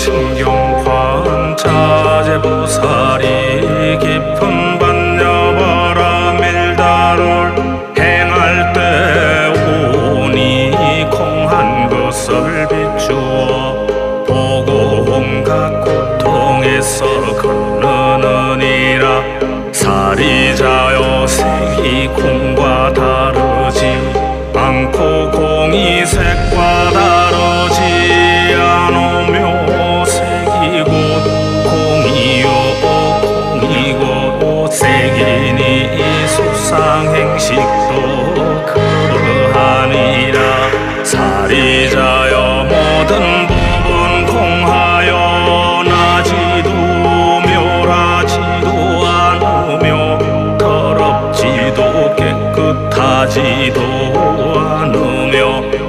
신경환 자재부살이 깊은 반야바라 밀다를 행할 때 오니 공한 것을 비추어 보고 온갖 고통에서 건너느니라 사리자여 색이 공과 다르지 않고 공이 색과 다 수상행식도 그러하니라. 사리자여 모든 법은 공하여 나지도 멸하지도 않으며 더럽지도 깨끗하지도